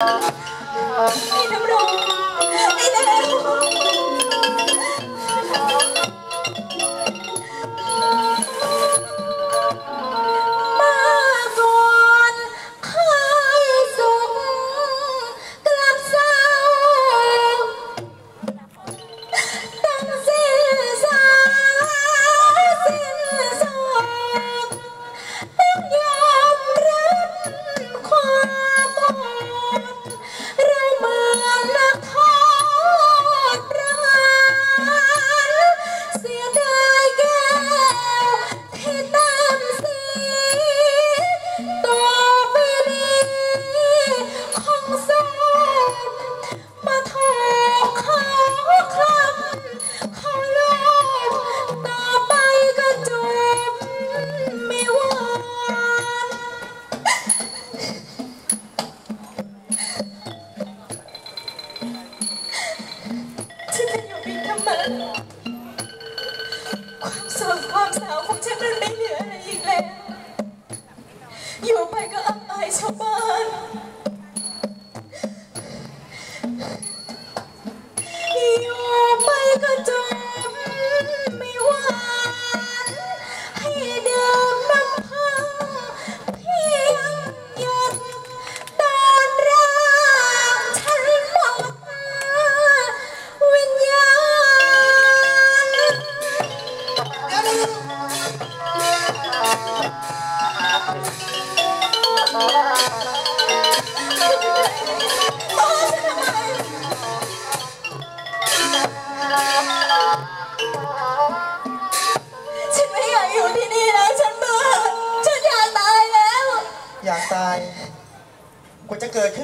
ไอ้น้ำรงไอ้แล้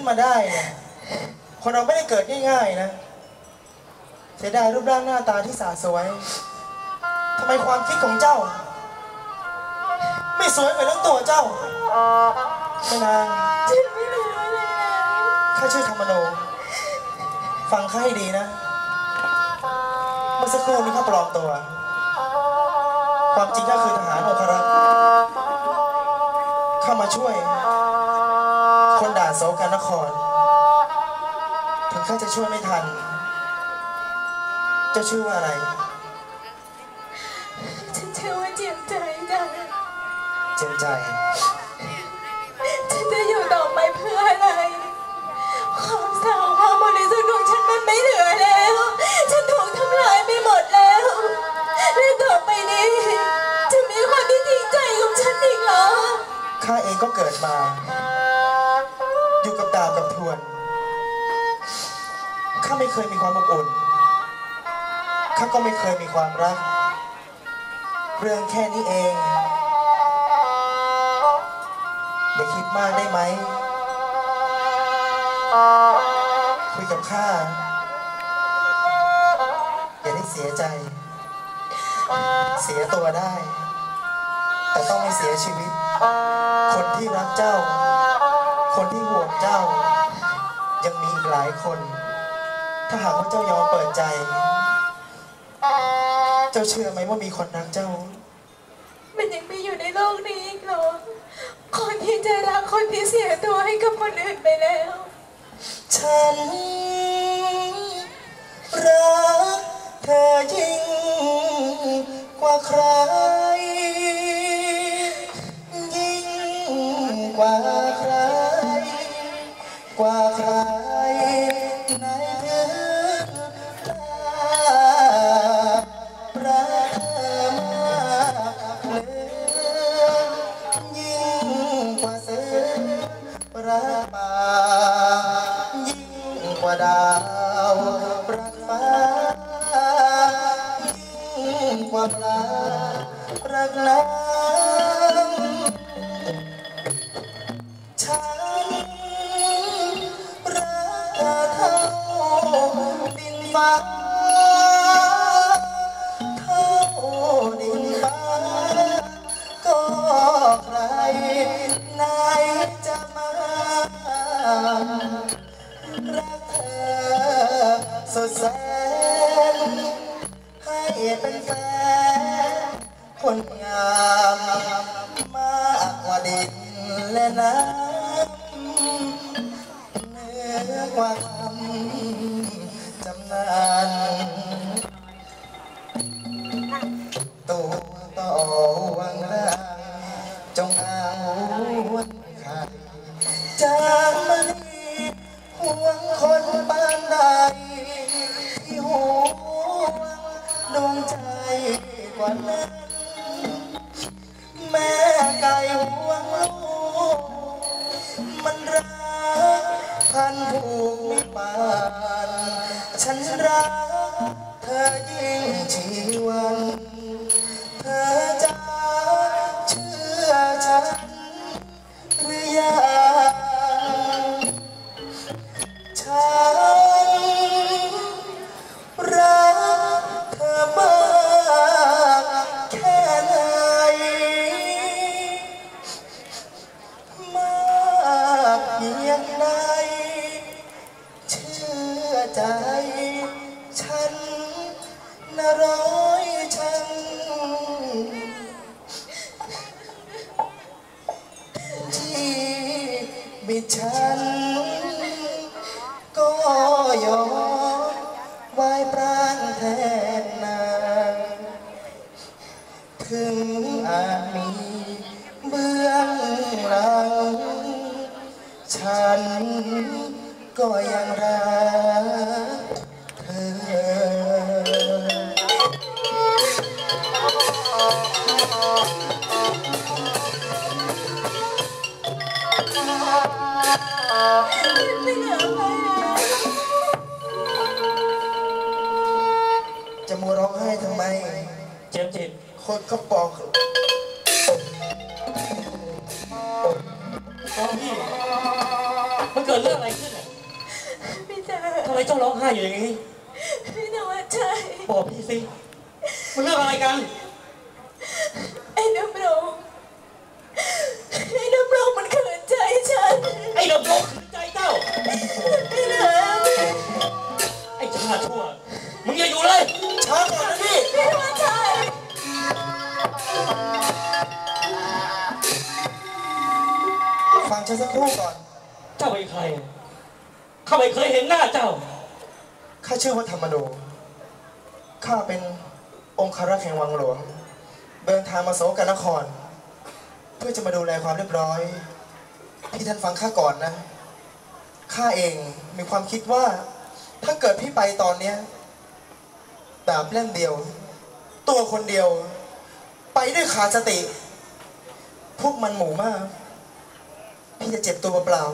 มาได้เนี่ยคนเราไม่ได้เกิดง่ายๆนะเสียดายรูปร่างหน้าตาที่สาสวยทำไมความคิดของเจ้า ไม่สวยเหมือนทั้งตัวเจ้าแม่นางข้าชื่อธรรมโน ฟังข้าให้ดีนะ เมื่อสักครู่นี้ข้าปลอมตัว ความจริงก็คือทหารองครักษ์ข้ามาช่วย โสกันนคร ถึงข้าจะช่วยไม่ทัน เจ้าชื่อว่าอะไร ฉันเชื่อว่าเจียมใจจ้ะเจนใจ ฉันจะอยู่ต่อไปเพื่ออะไร ความเศร้าความบริสุทธิ์ของฉันมันไม่เหลือแล้ว ฉันถูกทำลายไปหมดแล้วและต่อไปนี้จะมีคนที่จริงใจกับฉันอีกเหรอ ข้าเองก็เกิดมา อยู่กับดาวกับทวน ข้าไม่เคยมีความอบอุ่น ข้าก็ไม่เคยมีความรัก เรื่องแค่นี้เอง อย่าคิดมากได้ไหม คุยกับข้า อย่าได้เสียใจ เสียตัวได้ แต่ต้องไม่เสียชีวิต คนที่รักเจ้า คนที่ ห่วงเจ้า ยังมีอีกหลายคน ถ้าหากว่าเจ้ายอมเปิดใจ เจ้าเชื่อไหมว่ามีคนรักเจ้า มันยังมีอยู่ในโลกนี้อีกเหรอ คนที่จะรักคนที่เสียตัวให้กับคนอื่นไปแล้ว ฉัน មកណារកណាឆានប្រាថ្នាពីមក ดินและน้ำเหนืนื้อกว่าคำจำนานตัวต่อวังร่างจงเอาวันไข่จา พันผูกมิปานฉันรักเธอยิ่งชีวัน เธอ ร้อยชังที่บิดฉัน ก็ยอมไว้ปรานแทนนางถึงอาจมีเบื้องหลัง ฉันก็ยังรักเธอ จะมัวร้องไห้ทำไม เจมส์จิตคนเขาปอกน้องพี่มันเกิดเรื่องอะไรขึ้นอะพี่จ๋าทำไมเจ้าร้องไห้อยู่อย่างนี้ พี่นวัดชัยบอกพี่สิ มันเรื่องอะไรกัน ไอ้น้ำรงไอ้น้ำรงมันขืนใจฉัน ไอ้ดำรงใจเจ้าไม่เหลไอ้ชาชั่ว มึงอย่าอยู่เลยช้าก่อนนะพี่ ฟังฉันสักครู่ก่อน เจ้าเป็นใครข้าไม่เคยเห็นหน้าเจ้า ข้าชื่อว่าธรรมโด ข้าเป็นองครักษ์แห่งวังหลวง เดินทางมาโสกันนคร เพื่อจะมาดูแลความเรียบร้อย พี่ท่านฟังข้าก่อนนะ ข้าเองมีความคิดว่า ถ้าเกิดพี่ไปตอนเนี้ยดาบเล่มเดียว ตัวคนเดียว ไปด้วยขาดสติ พวกมันหมู่มาก พี่จะเจ็บตัวเปล่า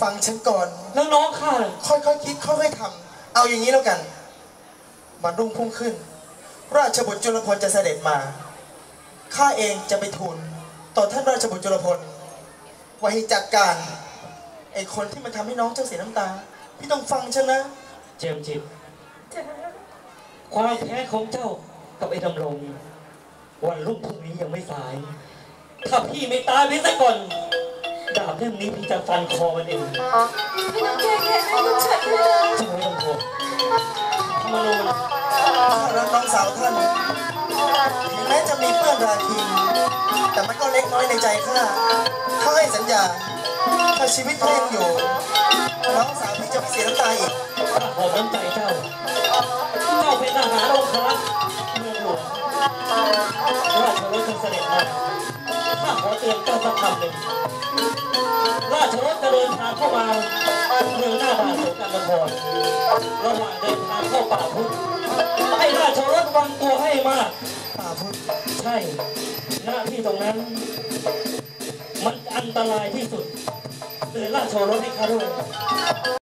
ฟังฉันก่อน แล้วน้องข้าล่ะค่อยๆคิดค่อยๆทำเอาอย่างนี้แล้วกันวันรุ่งพุ่งขึ้น ราชบุตรจุลพลจะเสด็จมา ข้าเองจะไปทูลต่อท่านราชบุตรจุลพล ว่าให้จัดการไอ้คนที่มันทำให้น้องเจ้าเสียน้ำตา พี่ต้องฟังฉันนะ เจมส์จิตจ๋าความแค้นของเจ้ากับไอ้ดำรง วันรุ่งพรุ่งนี้ยังไม่สาย ถ้าพี่ไม่ตายไปซะก่อน ดาบเล่มนี้พี่จะฟันคอมันเองพี่ต้องแก้แค้นให้ลูกฉันด้วยนะเจ้าไม่ต้องห่วงธรรมนูญข้ารักน้องสาวท่านถึงแม้จะมีเปื้อนราคีแต่มันก็เล็กน้อยในใจข้าข้าถ้าชีวิตเขายังอยู่น้องสาวพี่จะไม่เสียน้ำตาอีกข้าขอน้ำใจเจ้า เจ้าเป็นทหารองครักษ์เมืองหลวงราชรถจะเสด็จมาข้าขอเตือนเจ้าสักคำหนึ่งราชรถจะเดินทางเข้ามาเมืองหน้าด่านสงการนครระหว่างเดินทางเข้าป่าพุทธให้ราชรถวางตัวให้มากป่าพุทธใช่หน้าที่ตรงนั้น มันอันตรายที่สุดเตือนราชโรสให้ข้าด้วย